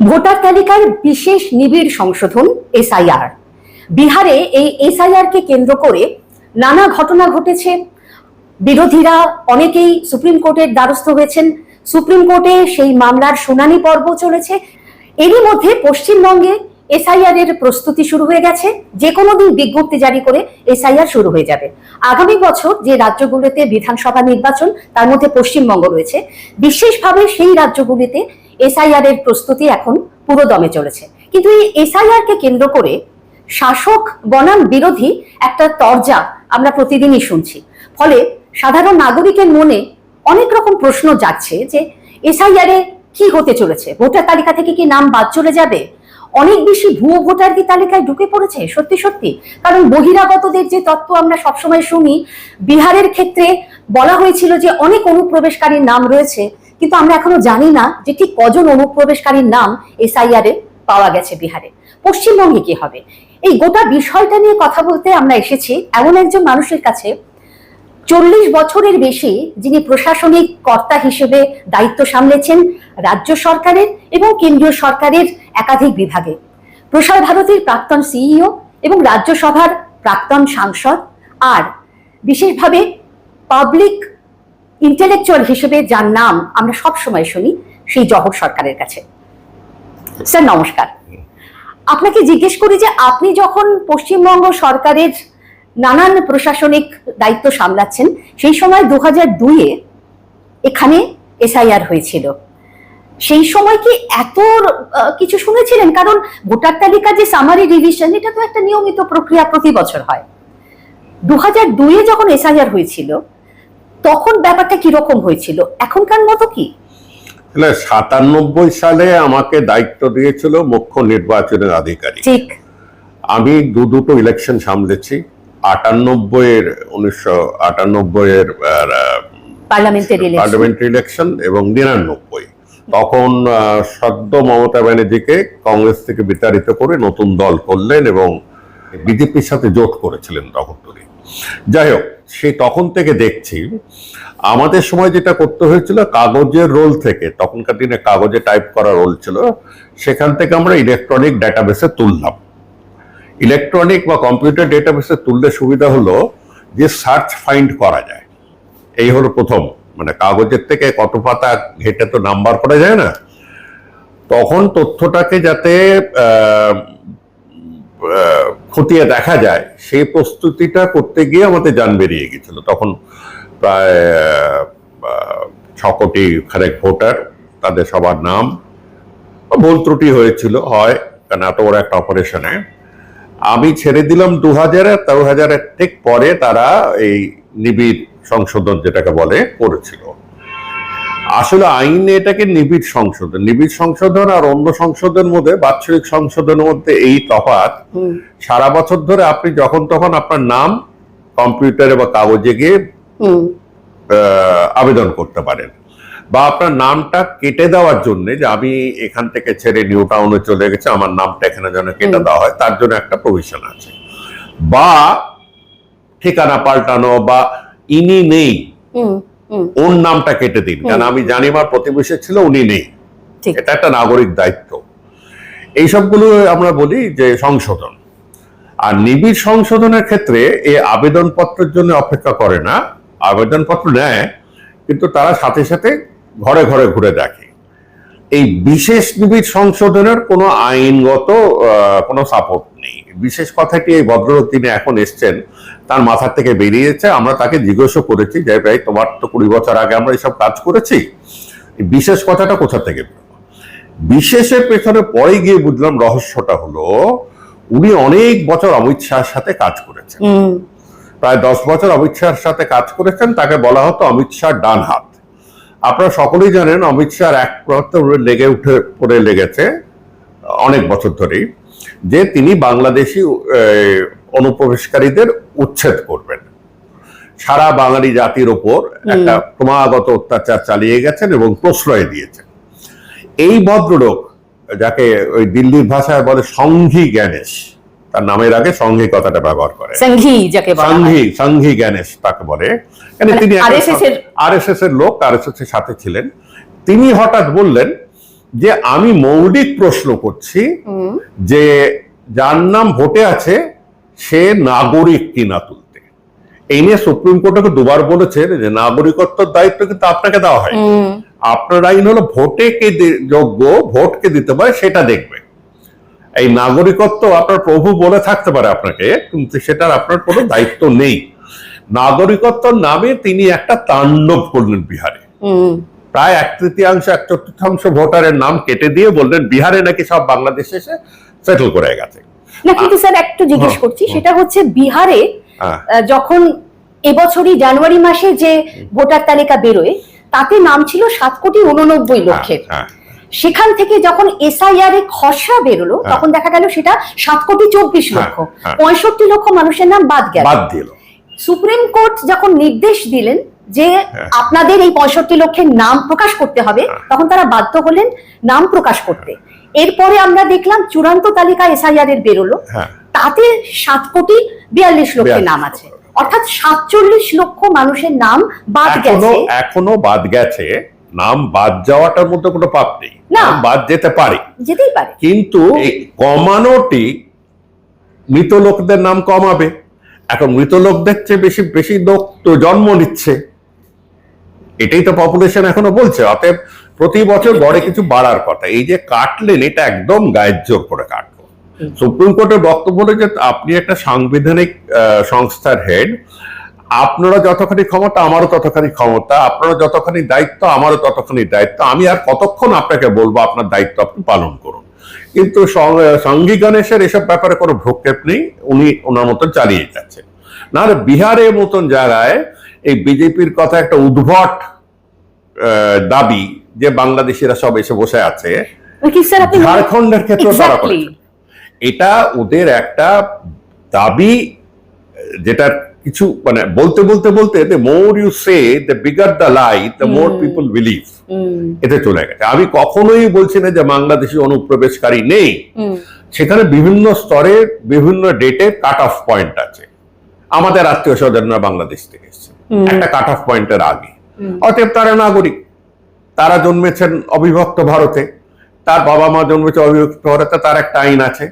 Voter তালিকার বিশেষ নিবিড় সংশোধন, এসআইআর। বিহারে এই এসআইআর কে কেন্দ্র করে নানা ঘটনা ঘটেছে। বিরোধীরা অনেকেই সুপ্রিম কোর্টের দ্বারস্থ হয়েছেন। সুপ্রিম কোর্টে সেই মামলার শুনানি পর্ব চলেছে। এরই মধ্যে পশ্চিমবঙ্গে এসআইআর এর প্রস্তুতি শুরু হয়ে গেছে। যে কোনো দিন বিজ্ঞপ্তি জারি করে এসআইআর শুরু হয়ে যাবে। আগামী বছর যে রাজ্যগুলিতে বিধানসভা নির্বাচন, তার মধ্যে পশ্চিমবঙ্গ রয়েছে। বিশেষভাবে সেই রাজ্যগুলিতে এসআইআর এর প্রস্তুতি এখন পুরো দমে চলেছে। কিন্তু এই এসআইআর কে কেন্দ্র করে শাসক বনাম বিরোধী একটা তরজা আমরা প্রতিদিনই শুনছি। ফলে সাধারণ নাগরিকের মনে অনেক রকম প্রশ্ন যাচ্ছে যে এসআইআর এ কি হতে চলেছে? ভোটার তালিকা থেকে কি নাম বাদ চলে যাবে? অনেক বেশি ভুয়ো ভোটার কি তালিকায় ঢুকে পড়েছে? সত্যি সত্যি। কারণ বহিরাগতদের যে তত্ত্ব আমরা সবসময় শুনি, বিহারের ক্ষেত্রে বলা হয়েছিল যে অনেক অনুপ্রবেশকারীর নাম রয়েছে, কিন্তু আমরা এখনও জানি না যে ঠিক কজন অনুপ্রবেশকারীর নাম এসআইআর পাওয়া গেছে বিহারে। পশ্চিমবঙ্গে কি হবে? এই গোটা বিষয়টা নিয়ে কথা বলতে আমরা এসেছি। এমন একজন মানুষের কাছে চল্লিশ বছরের বেশি যিনি প্রশাসনিক কর্তা হিসেবে দায়িত্ব সামলেছেন রাজ্য সরকারের এবং কেন্দ্রীয় সরকারের একাধিক বিভাগে। প্রসার ভারতীর প্রাক্তন সিইও এবং রাজ্যসভার প্রাক্তন সাংসদ আর বিশেষভাবে পাবলিক ইন্টেলেকচুয়াল হিসেবে যার নাম আমরা সব সময় শুনি, সেই জহর সরকারের কাছে। স্যার, নমস্কার। আপনাকে জিজ্ঞেস করি যে আপনি যখন পশ্চিমবঙ্গ সরকারের নানান প্রশাসনিক দায়িত্ব সামলাচ্ছেন। সেই সময় দু হাজার দুইয়ে এখানে এসআইআর হয়েছিল। সেই সময় কি এত কিছু শুনেছিলেন? কারণ ভোটার তালিকা যে সামারি রিভিশন এটা তো একটা নিয়মিত প্রক্রিয়া প্রতি বছর হয়। দু হাজার দুইয়ে যখন এসআইআর হয়েছিল তখন ব্যাপারটা কীরকম হয়েছিল? এখনকার মতো কি? সাতানব্বই সালে আমাকে দায়িত্ব দিয়েছিল মুখ্য নির্বাচনের আধিকারিক। ঠিক। আমি দু দুটো ইলেকশন সামলেছি। আটানব্বই এর উনিশশো আটানব্বই এর ইলেকশন পার্লামেন্টারি ইলেকশন এবং নিরানব্বই। তখন সদ্য মমতা ব্যানার্জিকে কংগ্রেস থেকে বিতাড়িত করে নতুন দল করলেন এবং বিজেপির সাথে জোট করেছিলেন তখন তিনি। যাই হোক সেই তখন থেকে দেখছি আমাদের সময় যেটা করতে হয়েছিল কাগজের রোল থেকে তখনকার দিনে কাগজে টাইপ করা রোল ছিল সেখান থেকে আমরা ইলেকট্রনিক ডাটাবেসে তুললাম। ইলেকট্রনিক বা কম্পিউটার ডেটাবেসে তুললে সুবিধা হলো যে সার্চ ফাইন্ড করা যায়। এই হলো প্রথম। মানে কাগজের থেকে কত পাতা ঘেটে তো নাম্বার করা যায় না। তখন তথ্যটাকে যাতে খতিয়ে দেখা যায়, সেই প্রস্তুতিটা করতে গিয়ে আমাদের যান বেরিয়ে গেছিল তখন প্রায় ছ কোটি খানেক ভোটার, তাদের সবার নাম। ভুল ত্রুটি হয়েছিল, হয়, কারণ এত বড় একটা অপারেশনে আমি ছেড়ে দিলাম দু হাজারে তেরো হাজারের ঠিক পরে তারা এই নিবিড় সংশোধন যেটাকে বলে করেছিল। আসলে আইনে এটাকে নিবিড় সংশোধন। নিবিড় সংশোধন আর অন্য সংশোধনের মধ্যে বাৎসরিক সংশোধনের মধ্যে এই তফাৎ। সারা বছর ধরে আপনি যখন তখন আপনার নাম কম্পিউটারে বা কাগজে গিয়ে আহ, আবেদন করতে পারেন। বা আপনার নামটা কেটে দেওয়ার জন্য যে আমি এখান থেকে ছেড়ে নিউ টাউনে চলে গেছে আমার নামটা এখানে যেন কেটে দেওয়া হয় তার জন্য একটা প্রভিশন আছে। বা ঠিকানা পাল্টানো বা ইনি নেই ওর নামটা কেটে দিন কারণ আমি জানি আমার প্রতিবেশী ছিল উনি নেই। এটা একটা নাগরিক দায়িত্ব। এই সবগুলো আমরা বলি যে সংশোধন। আর নিবিড় সংশোধনের ক্ষেত্রে এই আবেদনপত্রের জন্য অপেক্ষা করে না আবেদনপত্র নেয় কিন্তু তারা সাথে সাথে ঘরে ঘরে ঘুরে দেখে। এই বিশেষ নিবিড় সংশোধনের কোনো আইনগত কোনো সাপোর্ট নেই। বিশেষ কথাটি এই ভদ্রলোক তিনি এখন এসছেন তার মাথার থেকে বেরিয়েছে আমরা তাকে জিজ্ঞাসা করেছি যে ভাই তোমার তো কুড়ি বছর আগে আমরা এইসব কাজ করেছি। বিশেষ কথাটা কোথা থেকে? বিশেষের পেছনে পরে গিয়ে বুঝলাম রহস্যটা হলো উনি অনেক বছর অমিত শাহের সাথে কাজ করেছেন। প্রায় দশ বছর অমিত শাহের সাথে কাজ করেছেন তাকে বলা হতো অমিত শাহ ডান হাত আপনারা সকলেই জানেন অমিত শাহ এক প্রান্তে উনি লেগে উঠে পড়ে লেগেছে অনেক বছর ধরেই যে তিনি বাংলাদেশি অনুপ্রবেশকারীদের উচ্ছেদ করবেন। সারা বাঙালি জাতির ওপর একটা ক্রমাগত অত্যাচার চালিয়ে গেছেন এবং প্রশ্রয় দিয়েছেন। এই ভদ্রলোক যাকে ওই দিল্লির ভাষায় বলে সংঘী জ্ঞানেশ তার নামের আগে সংঘী কথাটা ব্যবহার করে। সংঘি যাকে সংঘী সংঘী জ্ঞানেশ তাকে বলে। মানে তিনি RSS এর- লোক আর এস এর সাথে ছিলেন। তিনি হঠাৎ বললেন যে আমি মৌলিক প্রশ্ন করছি যে যার নাম ভোটে আছে সে নাগরিক কিনা তুলতে। এই নিয়ে সুপ্রিম কোর্টকে দুবার বলেছে যে নাগরিকত্বের দায়িত্ব কিন্তু আপনাকে দেওয়া হয় আপনার আইন হলো ভোটে কে যোগ্য ভোটকে দিতে পারে সেটা দেখবে। এই নাগরিকত্ব আপনার প্রভু বলে থাকতে পারে আপনাকে কিন্তু সেটার আপনার কোনো দায়িত্ব নেই। নাগরিকত্বর নামে তিনি একটা তাণ্ডব করলেন বিহারে। প্রায় এক তৃতীয়াংশ এক চতুর্থাংশ ভোটারের নাম কেটে দিয়ে বললেন বিহারে নাকি সব বাংলাদেশে এসে সেটেল করে গেছে। না কিন্তু স্যার একটু জিজ্ঞেস হ্যাঁ, করছি সেটা হচ্ছে বিহারে হ্যাঁ। যখন এবছরই জানুয়ারি মাসে যে ভোটার তালিকা বেরোয় তাতে নাম ছিল সাত কোটি উননব্বই লক্ষের। হ্যাঁ, সেখান থেকে যখন এসআইআর এ খসড়া বেরোলো হ্যাঁ। তখন দেখা গেল সেটা সাত কোটি চব্বিশ হ্যাঁ, লক্ষ। হ্যাঁ। পঁয়ষট্টি লক্ষ মানুষের নাম বাদ গেল। বাদ দিল। সুপ্রিম কোর্ট যখন নির্দেশ দিলেন যে। আপনাদের এই পঁয়ষট্টি লক্ষের নাম প্রকাশ করতে হবে। তখন তারা বাধ্য হলেন নাম প্রকাশ করতে। এরপরে আমরা দেখলাম চূড়ান্ত তালিকা এসআইআর এর বেরোলো। তাতে সাত কোটি বিয়াল্লিশ লক্ষের নাম আছে। অর্থাৎ সাতচল্লিশ লক্ষ মানুষের নাম বাদ গেছে। এখনও বাদ গেছে। নাম বাদ যাওয়াটার মধ্যে কোনো পাপ নেই। না। বাদ যেতে পারে। যেতেই পারে। কিন্তু এই কমানোটি মৃত লোকদের নাম কমাবে। এখন মৃত লোকদের চেয়ে বেশি বেশি লোক তো জন্ম নিচ্ছে। এটাই তো পপুলেশন এখনও বলছে। অতএব প্রতি বছর গড়ে কিছু বাড়ার কথা। এই যে কাটলেন এটা একদম গায়ের জোর করে কাটলো। সুপ্রিম কোর্টের বক্তব্য হলো যে আপনি একটা সাংবিধানিক আহ, সংস্থার হেড আপনারা যতখানি ক্ষমতা আমারও ততখানি ক্ষমতা। আপনারা যতখানি দায়িত্ব আমারও ততখানি দায়িত্ব। আমি আর কতক্ষণ আপনাকে বলব আপনার দায়িত্ব আপনি পালন করুন। কিন্তু সঙ্গী গণেশের এসব ব্যাপারে কোনো ভ্রক্ষেপ নেই উনি ওনার মতন চালিয়ে যাচ্ছেন নাহলে বিহারের মতন জায়গায় এই বিজেপির কথা একটা উদ্ভট দাবি যে বাংলাদেশিরা সব এসে বসে আছে ঝাড়খণ্ডের ক্ষেত্রে তারা. এটা ওদের একটা দাবি যেটা কিছু মানে বলতে বলতে বলতে the more you say the bigger the lie the more people believe এতে চলে গেছে। আমি কখনোই বলছি না যে বাংলাদেশি অনুপ্রবেশকারী নেই। সেখানে বিভিন্ন স্তরে বিভিন্ন ডেটে কাট অফ পয়েন্ট আছে। আমাদের আত্মীয় স্বজনরা বাংলাদেশ থেকে এসেছে। একটা কাট অফ পয়েন্টের আগে। অতএব তারা নাগরিক। তারা জন্মেছেন অবিভক্ত ভারতে। তার বাবা মা জন্মেছে অবিভক্ত ভারতে তার একটা আইন আছে।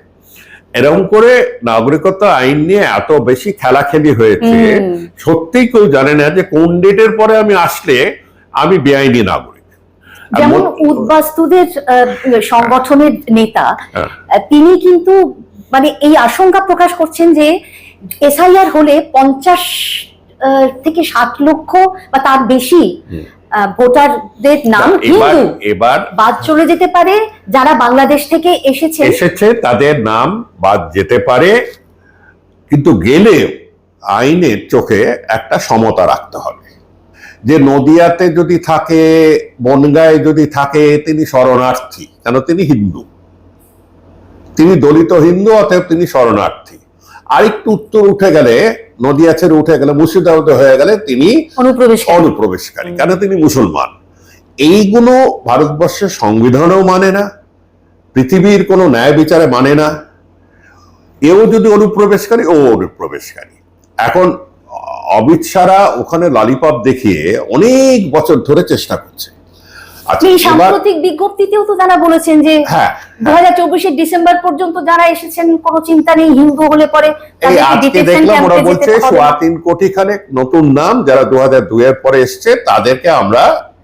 এরকম করে নাগরিকত্ব আইন নিয়ে এত বেশি খেলাখেলি হয়েছে হুম। সত্যিই কেউ জানে না যে কোন ডেটের পরে আমি আসলে আমি বেআইনি নাগরিক যেমন উদ্বাস্তুদের সংগঠনের নেতা হ্যাঁ। তিনি কিন্তু মানে এই আশঙ্কা প্রকাশ করছেন যে এসআইআর হলে পঞ্চাশ থেকে ষাট লক্ষ বা তার বেশি ভোটারদের নাম এবার এবার বাদ চলে যেতে পারে যারা বাংলাদেশ থেকে এসেছে। এসেছে তাদের নাম বাদ যেতে পারে কিন্তু গেলে আইনের চোখে একটা সমতা রাখতে হবে। যে নদিয়াতে যদি থাকে বনগায় যদি থাকে তিনি শরণার্থী। কেন? তিনি হিন্দু। তিনি দলিত হিন্দু অতএব তিনি শরণার্থী। আরেকটু উত্তর উঠে গেলে নদিয়া ছেড়ে উঠে গেলে মুর্শিদাবাদে হয়ে গেলে তিনি অনুপ্রবেশ অনুপ্রবেশকারী। কেন তিনি মুসলমান? এইগুলো ভারতবর্ষের সংবিধানেও মানে না পৃথিবীর কোনো ন্যায় বিচারে মানে না। এও যদি অনুপ্রবেশকারী ও অনুপ্রবেশকারী। এখন অমিত শাহরা ওখানে ললিপপ দেখিয়ে অনেক বছর ধরে চেষ্টা করছে। এই সাম্প্রতিক বিজ্ঞপ্তিতেও তো তারা বলেছেন যে হ্যাঁ দু হাজার চব্বিশের ডিসেম্বর পর্যন্ত যারা এসেছেন কোনো চিন্তা নেই হিন্দু হলে পরে দেখলাম ওরা বলছে সোয়া তিন কোটি খানেক নতুন নাম যারা দু হাজার পরে এসছে তাদেরকে আমরা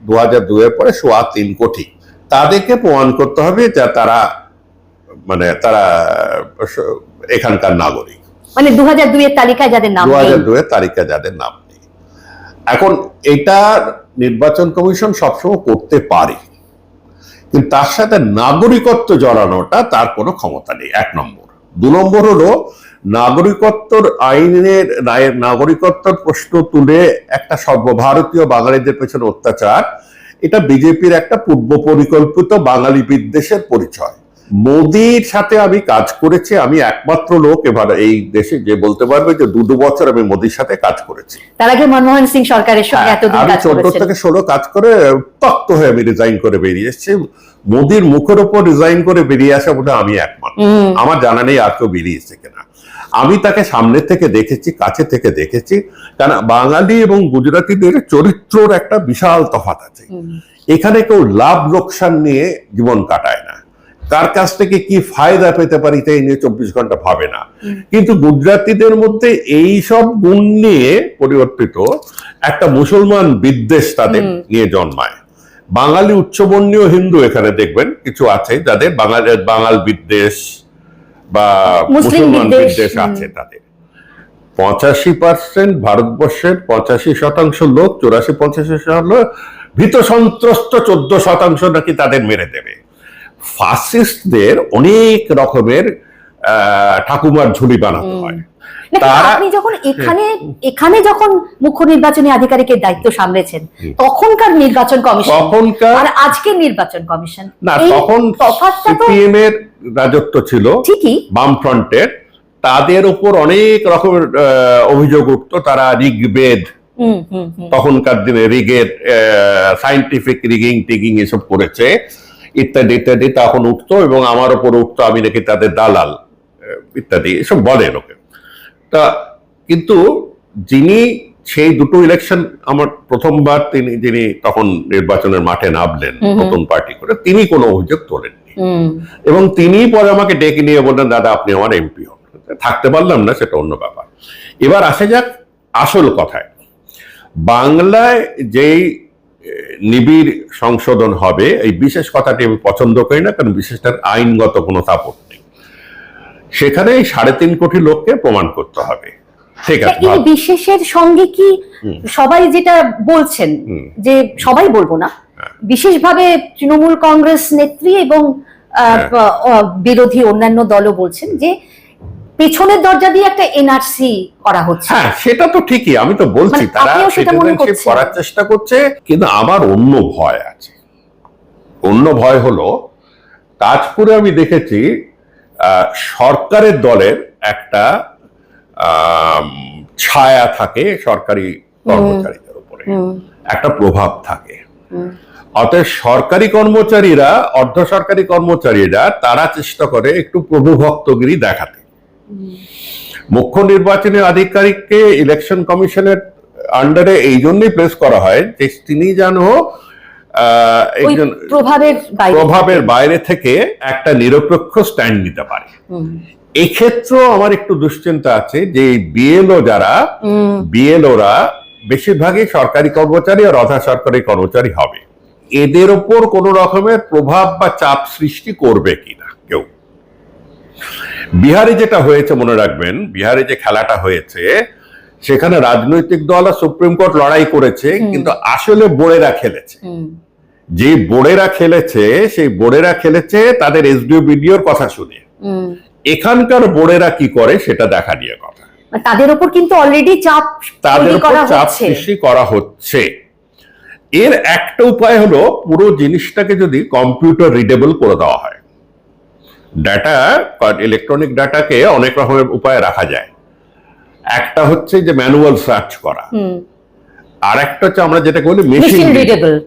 দু হাজার পরে সোয়া তিন কোটি। তাদেরকে প্রমাণ করতে হবে যে তারা মানে তারা এখানকার নাগরিক। মানে দু হাজার দুইয়ের তালিকায় যাদের নাম দু হাজার দুইয়ের তারিখে যাদের নাম নেই। এখন এটা নির্বাচন কমিশন সবসময় করতে পারে। কিন্তু তার সাথে নাগরিকত্ব জড়ানোটা তার কোনো ক্ষমতা নেই, এক নম্বর। দু নম্বর হলো, নাগরিকত্বর আইনের নাগরিকত্বর প্রশ্ন তুলে একটা সর্বভারতীয় বাঙালিদের পেছনে অত্যাচার, এটা বিজেপির একটা পূর্ব পরিকল্পিত বাঙালি বিদ্বেষের পরিচয়। মোদির সাথে আমি কাজ করেছি আমি একমাত্র লোক এবার এই দেশে যে বলতে পারবে যে দু দু বছর আমি মোদির সাথে কাজ করেছি। তার আগে মনমোহন সিং সরকারের সঙ্গে হ্যাঁ, এতদিন আমি কাজ চোদ্দ করেছেন থেকে ষোলো কাজ করে তক্ত হয়ে আমি রিজাইন করে বেরিয়ে এসেছি। মোদির মুখের ওপর রিজাইন করে বেরিয়ে আসা বোধহয় আমি একমাত্র। আমার জানা নেই আর কেউ বেরিয়েছে কিনা। আমি তাকে সামনে থেকে দেখেছি কাছে থেকে দেখেছি। কারণ বাঙালি এবং গুজরাটিদের চরিত্রর একটা বিশাল তফাত আছে। এখানে কেউ লাভ লোকসান নিয়ে জীবন কাটায় না। কার কাছ থেকে কি ফায়দা পেতে পারি তাই নিয়ে চব্বিশ ঘণ্টা ভাবে না। কিন্তু গুজরাটিদের মধ্যে এই সব গুণ নিয়ে পরিবর্তিত একটা মুসলমান বিদ্বেষ তাদের নিয়ে জন্মায়। বাঙালি উচ্চবর্ণীয় হিন্দু এখানে দেখবেন কিছু আছে যাদের বাঙালি বাঙাল বিদ্বেষ বা মুসলমান বিদ্বেষ, আছে তাদের। পঁচাশি পার্সেন্ট ভারতবর্ষের পঁচাশি শতাংশ লোক চৌরাশি পঞ্চাশি শতাংশ ভীত সন্ত্রস্ত চোদ্দ শতাংশ নাকি তাদের মেরে দেবে। ফাসিস্টদের অনেক রকমের ঠাকুমার ঝুলি বানাতে হয়। আপনি যখন এখানে এখানে যখন মুখ্য নির্বাচনী আধিকারিকের দায়িত্ব সামলেছেন তখনকার নির্বাচন কমিশন তখনকার আর আজকের নির্বাচন কমিশন না তখন সিপিএম এর রাজত্ব ছিল ঠিকই। বামফ্রন্টের। তাদের উপর অনেক রকমের অভিযোগ উঠতো তারা ঋগ্বেদ তখনকার দিনে রিগের সাইন্টিফিক রিগিং টিগিং এসব করেছে। ইত্যাদি ইত্যাদি তখন উঠতো এবং আমার ওপর উঠতো আমি নাকি তাদের দালাল ইত্যাদি এসব বলে লোকে তা কিন্তু যিনি সেই দুটো ইলেকশন আমার প্রথমবার তিনি যিনি তখন নির্বাচনের মাঠে নামলেন। নতুন পার্টি করে তিনি কোনো অভিযোগ তোলেননি। এবং তিনি পরে আমাকে ডেকে নিয়ে বললেন দাদা আপনি আমার এমপি হন। থাকতে পারলাম না সেটা অন্য ব্যাপার। এবার আসা যাক আসল কথায়। বাংলায় যেই নিবিড় সংশোধন হবে। এই বিশেষ কথাটি আমি পছন্দ করি না কারণ বিশেষটার আইনগত কোনো সাপোর্ট নেই। সেখানে সাড়ে তিন কোটি লোককে প্রমাণ করতে হবে। ঠিক আছে এই বিশেষের সঙ্গে কি সবাই যেটা বলছেন যে সবাই বলব না হ্যাঁ। বিশেষভাবে তৃণমূল কংগ্রেস নেত্রী এবং হ্যাঁ। বিরোধী অন্যান্য দলও বলছেন যে পেছনের দরজা দিয়ে একটা এনআরসি করা হচ্ছে। হ্যাঁ সেটা তো ঠিকই আমি তো বলছি মানে তারা আপনিও সেটা citizenship করছেন? করার চেষ্টা করছে কিন্তু আমার অন্য ভয় আছে। অন্য ভয় হলো তাজপুরে আমি দেখেছি সরকারের দলের একটা ছায়া থাকে সরকারি কর্মচারীদের উপরে। একটা প্রভাব থাকে। অতএব সরকারি কর্মচারীরা অর্ধ সরকারি কর্মচারীরা তারা চেষ্টা করে একটু প্রভুভক্তগিরি দেখাতে। মুখ্য নির্বাচনী আধিকারিককে ইলেকশন কমিশনের আন্ডারে এই জন্যই প্লেস করা হয় যে তিনি যেন একজন প্রভাবের বাইরে থেকে। একটা নিরপেক্ষ স্ট্যান্ড নিতে পারে। এক্ষেত্রেও আমার একটু দুশ্চিন্তা আছে যে বিএলও যারা বিএলওরা বেশিরভাগই সরকারি কর্মচারী আর অধা সরকারি কর্মচারী হবে। এদের ওপর কোন রকমের প্রভাব বা চাপ সৃষ্টি করবে কেউ বিহারে যেটা হয়েছে মনে রাখবেন বিহারে যে খেলাটা হয়েছে সেখানে রাজনৈতিক দল আর সুপ্রিম কোর্ট লড়াই করেছে কিন্তু আসলে বোড়েরা খেলেছে। যে বোড়েরা খেলেছে সেই বোড়েরা খেলেছে তাদের এসডিও বিডিওর কথা শুনে। এখানকার বোড়েরা কি করে সেটা দেখা নিয়ে কথা। তাদের উপর কিন্তু অলরেডি চাপ তাদের উপর চাপ সৃষ্টি করা হচ্ছে। এর একটা উপায় হলো পুরো জিনিসটাকে যদি কম্পিউটার রিডেবল করে দেওয়া হয়। ডাটা ইলেকট্রনিক ডাটাকে অনেক রকমের উপায়ে রাখা যায়। একটা হচ্ছে যে ম্যানুয়াল সার্চ করা। আর একটা হচ্ছে আমরা যেটা বলি মেশিন রিডেবল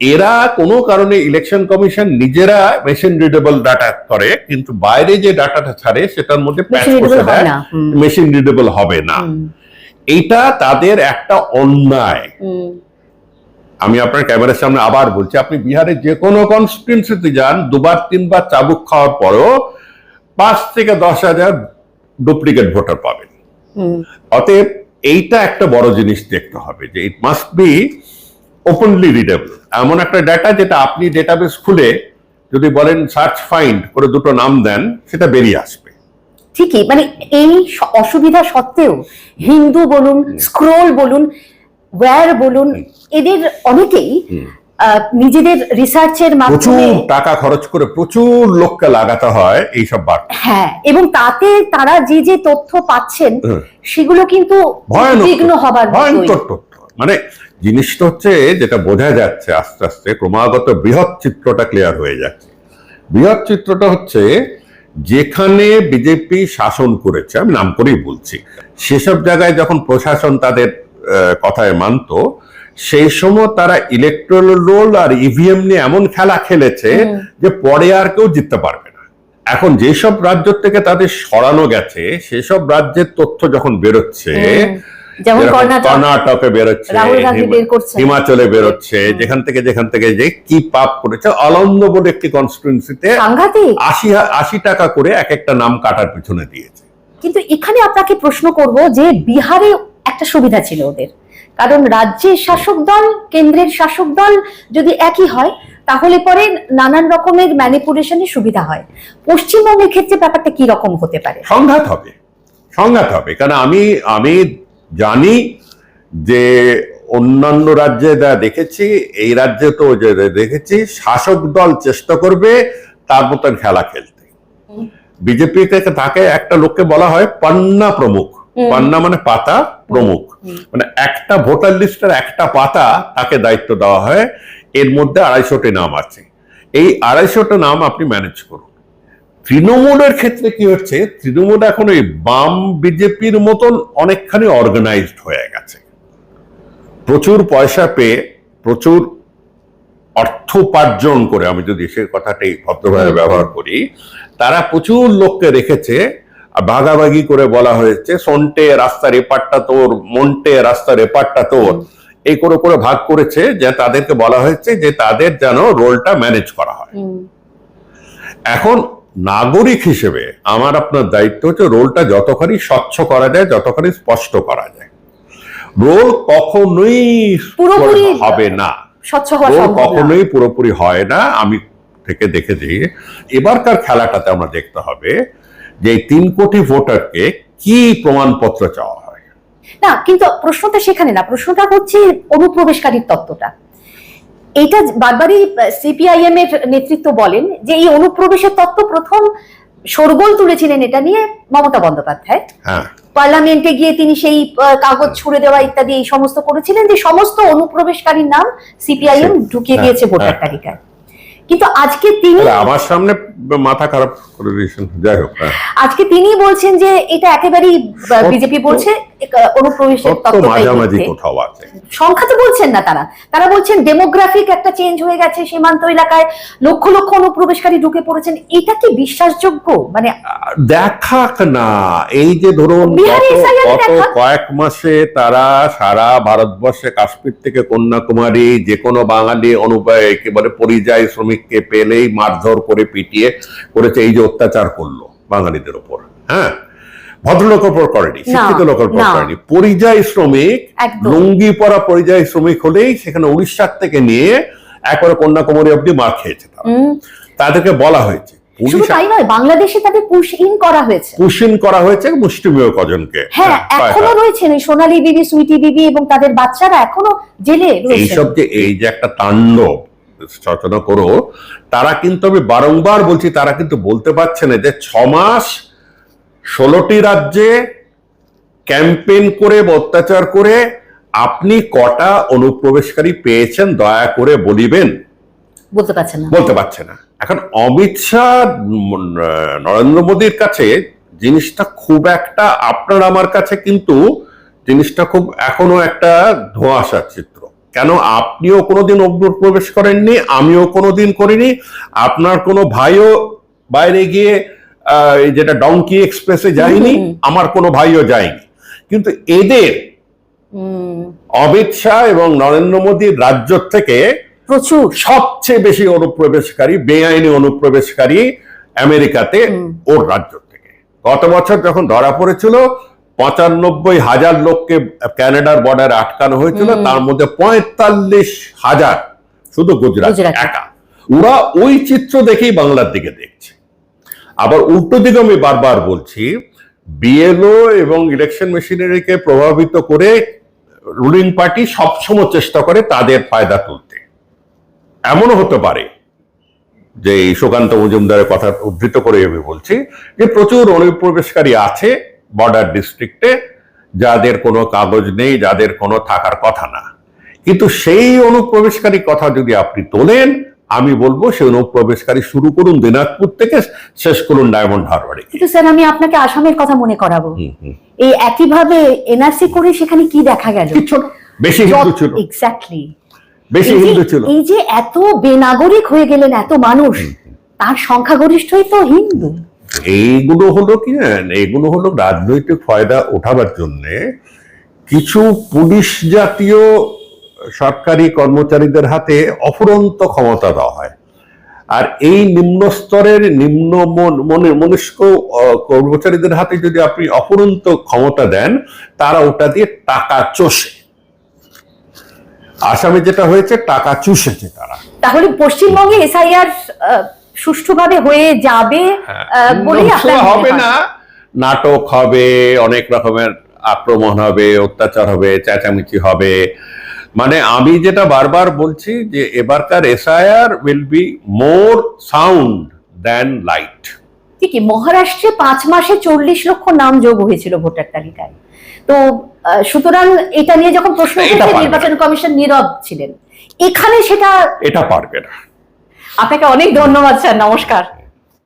এরা কোনো কারণে ইলেকশন কমিশন নিজেরা মেশিন রিডেবল ডাটা করে কিন্তু বাইরে যে ডাটাটা ছাড়ে সেটার মধ্যে প্যাচ মেশিন রিডেবল দেয় মেশিন রিডেবল হবে না। এটা তাদের একটা অন্যায়। আমি আপনার ক্যামেরার সামনে আবার বলছি আপনি বিহারের যে কোনো কনস্টিটুয়েন্সিতে যান দুবার তিনবার চাবুক খাওয়ার পরও পাঁচ থেকে দশ হাজার ডুপ্লিকেট ভোটার পাবেন। অতএব এইটা একটা বড় জিনিস দেখতে হবে যে it must be openly readable এমন একটা ডাটা যেটা আপনি ডেটাবেস খুলে যদি বলেন সার্চ ফাইন্ড করে দুটো নাম দেন সেটা বেরিয়ে আসবে। ঠিকই মানে এই অসুবিধা সত্ত্বেও হিন্দু বলুন স্ক্রোল বলুন ওয়্যার বলুন এদের অনেকেই নিজেদের রিসার্চের মাধ্যমে টাকা খরচ করে প্রচুর লোককে লাগাতে হয় এইসব বার্তা হ্যাঁ এবং তাতে তারা যে যে তথ্য পাচ্ছেন সেগুলো কিন্তু উদ্বিগ্ন হবার ভয়ঙ্কর তথ্য। মানে জিনিসটা হচ্ছে যেটা বোঝা যাচ্ছে আস্তে আস্তে ক্রমাগত বৃহৎ চিত্রটা ক্লিয়ার হয়ে যাচ্ছে। বৃহৎ চিত্রটা হচ্ছে যেখানে বিজেপি শাসন করেছে আমি নাম করেই বলছি সেসব জায়গায় যখন প্রশাসন তাদের কথায় মানত সেই সময় তারা ইলেকট্রাল রোল আর ইভিএম নিয়ে এমন খেলা খেলেছে যে পরে আর কেউ জিততে পারবে না। এখন যেসব রাজ্য থেকে তাদের সরানো গেছে সেসব রাজ্যের তথ্য যখন বেরোচ্ছে যেমন কর্ণাটকে। বেরোচ্ছে হিমাচলে বেরোচ্ছে যেখান থেকে যেখান থেকে যে কি পাপ করেছে অলন্দ বলে একটি কনস্টিটুয়েন্সিতে আশি আশি টাকা করে এক একটা নাম কাটার পিছনে দিয়েছে। কিন্তু এখানে আপনাকে প্রশ্ন করব যে বিহারে একটা সুবিধা ছিল ওদের। কারণ রাজ্যের শাসক দল কেন্দ্রের শাসক দল যদি একই হয় তাহলে পরে নানান রকমের ম্যানিপুলেশনের সুবিধা হয়। পশ্চিমবঙ্গের ক্ষেত্রে ব্যাপারটা কি রকম হতে পারে? সংঘাত হবে। সংঘাত হবে। কারণ আমি আমি জানি যে অন্যান্য রাজ্যে যা দেখেছি এই রাজ্যে তো দেখেছি শাসক দল চেষ্টা করবে তার মতন খেলা খেলতে। বিজেপিতে বিজেপি তাকে একটা লোককে বলা হয় পান্না প্রমুখ। পান্না মানে পাতা প্রমুখ। মানে একটা ভোটার লিস্টের একটা পাতা তাকে দায়িত্ব দেওয়া হয়। এর মধ্যে আড়াইশোটি নাম আছে। এই আড়াইশোটা নাম আপনি ম্যানেজ করুন। তৃণমূলের ক্ষেত্রে কি হচ্ছে তৃণমূল এখন ওই বাম বিজেপির মতন অনেকখানি অর্গানাইজড হয়ে গেছে। প্রচুর পয়সা পেয়ে প্রচুর অর্থ উপার্জন করে আমি যদি সে কথাটাই ভদ্রভাবে ব্যবহার করি তারা প্রচুর লোককে রেখেছে ভাগাভাগি করে বলা হয়েছে সন্টে রাস্তার এপারটা তোর মন্টে রাস্তার এপারটা তোর। এই করে করে ভাগ করেছে যে তাদেরকে বলা হয়েছে যে তাদের যেন রোলটা ম্যানেজ করা হয়। এখন নাগরিক হিসেবে আমার আপনার দায়িত্ব হচ্ছে রোলটা যতখানি স্বচ্ছ করা যায় যতখানি স্পষ্ট করা যায়। রোল কখনোই হবে না। রোল কখনোই পুরোপুরি হয় না। আমি থেকে দেখেছি এবারকার খেলাটাতে আমরা দেখতে হবে যে তিন কোটি ভোটারকে কি প্রমাণপত্র চাওয়া হয়? না কিন্তু প্রশ্নটা সেখানে না। প্রশ্নটা হচ্ছে অনুপ্রবেশকারীর তত্ত্বটা। এটা বারবারই সিপিআইএম এর নেতৃত্ব বলেন যে এই অনুপ্রবেশের তত্ত্ব প্রথম শোরগোল তুলেছিলেন এটা নিয়ে মমতা বন্দ্যোপাধ্যায়। হ্যাঁ। পার্লামেন্টে গিয়ে তিনি সেই কাগজ ছুড়ে দেওয়া ইত্যাদি এই সমস্ত করেছিলেন যে সমস্ত অনুপ্রবেশকারীর নাম সিপিআইএম ঢুকিয়ে হ্যাঁ, দিয়েছে ভোটার হ্যাঁ। তালিকায়। কিন্তু আজকে তিনি আমার সামনে মাথা খারাপ করে দিয়েছেন যাই হোক হ্যাঁ। আজকে তিনি বলছেন যে এটা একেবারেই বিজেপি বলছে অনুপ্রবেশের মাঝামাঝি কোথাও আছে। সংখ্যা তো বলছেন না তারা। তারা বলছেন ডেমোগ্রাফিক একটা চেঞ্জ হয়ে গেছে সীমান্ত এলাকায়। লক্ষ লক্ষ অনুপ্রবেশকারী ঢুকে পড়েছেন। এটা কি বিশ্বাসযোগ্য? মানে দেখাক না। এই যে ধরুন গত-। কয়েক মাসে তারা সারা ভারতবর্ষে কাশ্মীর থেকে কন্যাকুমারী যে কোনো বাঙালি অনুপায় কি বলে পরিযায়ী শ্রমিককে পেলেই মারধর করে পিটিয়ে করেছে। এই যে অত্যাচার করল বাঙালিদের উপর হ্যাঁ? ভদ্রলোকের উপর করেনি শিক্ষিত লোকের উপর করেনি। পরিযায়ী শ্রমিক লুঙ্গি পরা পরিযায়ী শ্রমিক হলেই সেখানে উড়িষ্যার থেকে নিয়ে একবারে কন্যাকুমারী অব্দি মার খেয়েছে তারা। তাদেরকে বলা হয়েছে পুলিশ তাই নয় বাংলাদেশে তাদের পুশ ইন করা হয়েছে। পুশিন করা হয়েছে মুষ্টিমেয় কজনকে। হ্যাঁ হ্যাঁ, এখনও রয়েছেন ওই সোনালী বিবি সুইটি বিবি এবং তাদের বাচ্চারা এখনও জেলে রয়েছে এইসব যে এই যে একটা তাণ্ডব সচেতন করো তারা কিন্তু আমি বারংবার বলছি তারা কিন্তু বলতে পারছে না যে ছ মাস ষোলোটি রাজ্যে ক্যাম্পেইন করে অত্যাচার করে আপনি কটা অনুপ্রবেশকারী পেয়েছেন? দয়া করে বলিবেন। বলতে পারছেন না। বলতে পারছে না। এখন অমিত শাহ নরেন্দ্র মোদীর কাছে জিনিসটা খুব একটা আপনার আমার কাছে কিন্তু জিনিসটা খুব এখনও একটা ধোঁয়াশার চিত্র। কেন আপনিও কোনোদিন প্রবেশ করেননি আমিও কোনোদিন করিনি আপনার কোনো ভাইও বাইরে গিয়ে যেটা ডঙ্কি এক্সপ্রেসে যায়নি আমার কোনো ভাইও যায়নি। কিন্তু এদের অমিত শাহ এবং নরেন্দ্র মোদীর রাজ্য থেকে প্রচুর। সবচেয়ে বেশি অনুপ্রবেশকারী বেআইনি অনুপ্রবেশকারী আমেরিকাতে ওর রাজ্য থেকে। গত বছর যখন ধরা পড়েছিল পঁচানব্বই হাজার লোককে কানাডার বর্ডারে আটকানো হয়েছিল তার মধ্যে পঁয়তাল্লিশ হাজার শুধু গুজরাট। একা। ওরা ওই চিত্র দেখেই বাংলার দিকে দেখছে। আবার উল্টো দিকে আমি বারবার বলছি বিএলও এবং ইলেকশন মেশিনারিকে প্রভাবিত করে রুলিং পার্টি সবসময় চেষ্টা করে তাদের ফায়দা তুলতে। এমনও হতে পারে যে সুকান্ত মজুমদারের কথা উদ্ধৃত করে আমি বলছি যে প্রচুর অনুপ্রবেশকারী আছে বর্ডার ডিস্ট্রিক্টে যাদের কোনো কাগজ নেই, যাদের কোনো থাকার কথা না। কিন্তু সেই অনুপ্রবেশকারী কথা যদি আপনি তোলেন আমি বলব সেই অনুপ্রবেশকারী শুরু করুন দিনাজপুর থেকে শেষ করুন ডায়মন্ড হারবারে। কিন্তু স্যার আমি আপনাকে আসামের কথা মনে করাবো। এই একইভাবে এনআরসি করে সেখানে কি দেখা গেল? বেশি হিন্দু ছিল। এক্স্যাক্টলি বেশি হিন্দু ছিল। এই যে এত বেনাগরিক হয়ে গেলেন এত মানুষ তার সংখ্যাগরিষ্ঠই তো হিন্দু। এইগুলো হলো কি? এইগুলো হলো রাজনৈতিক ফায়দা ওঠাবার জন্য কিছু পুলিশ জাতীয় সরকারি কর্মচারীদের হাতে অফুরন্ত ক্ষমতা দেওয়া হয়। আর এই নিম্ন স্তরের নিম্ন মন- মনে মনস্ক কর্মচারীদের হাতে যদি আপনি অফুরন্ত ক্ষমতা দেন তারা ওটা দিয়ে টাকা চষে। আসামে যেটা হয়েছে টাকা চুষেছে তারা। তাহলে পশ্চিমবঙ্গে এসআইআর সুষ্ঠুভাবে হয়ে যাবে আহ, মনে হবে না। নাটক হবে অনেক রকমের আক্রমণ হবে অত্যাচার হবে চেঁচামেচি হবে। মানে আমি যেটা বারবার বলছি যে এবারকার SIR will be more sound than light ঠিকই মহারাষ্ট্রে পাঁচ মাসে চল্লিশ লক্ষ নাম যোগ হয়েছিল ভোটার তালিকায়। তো সুতরাং এটা নিয়ে যখন প্রশ্ন উঠেছে নির্বাচন কমিশন নীরব ছিলেন। এখানে সেটা এটা পারবে না। আপনাকে অনেক ধন্যবাদ স্যার। নমস্কার।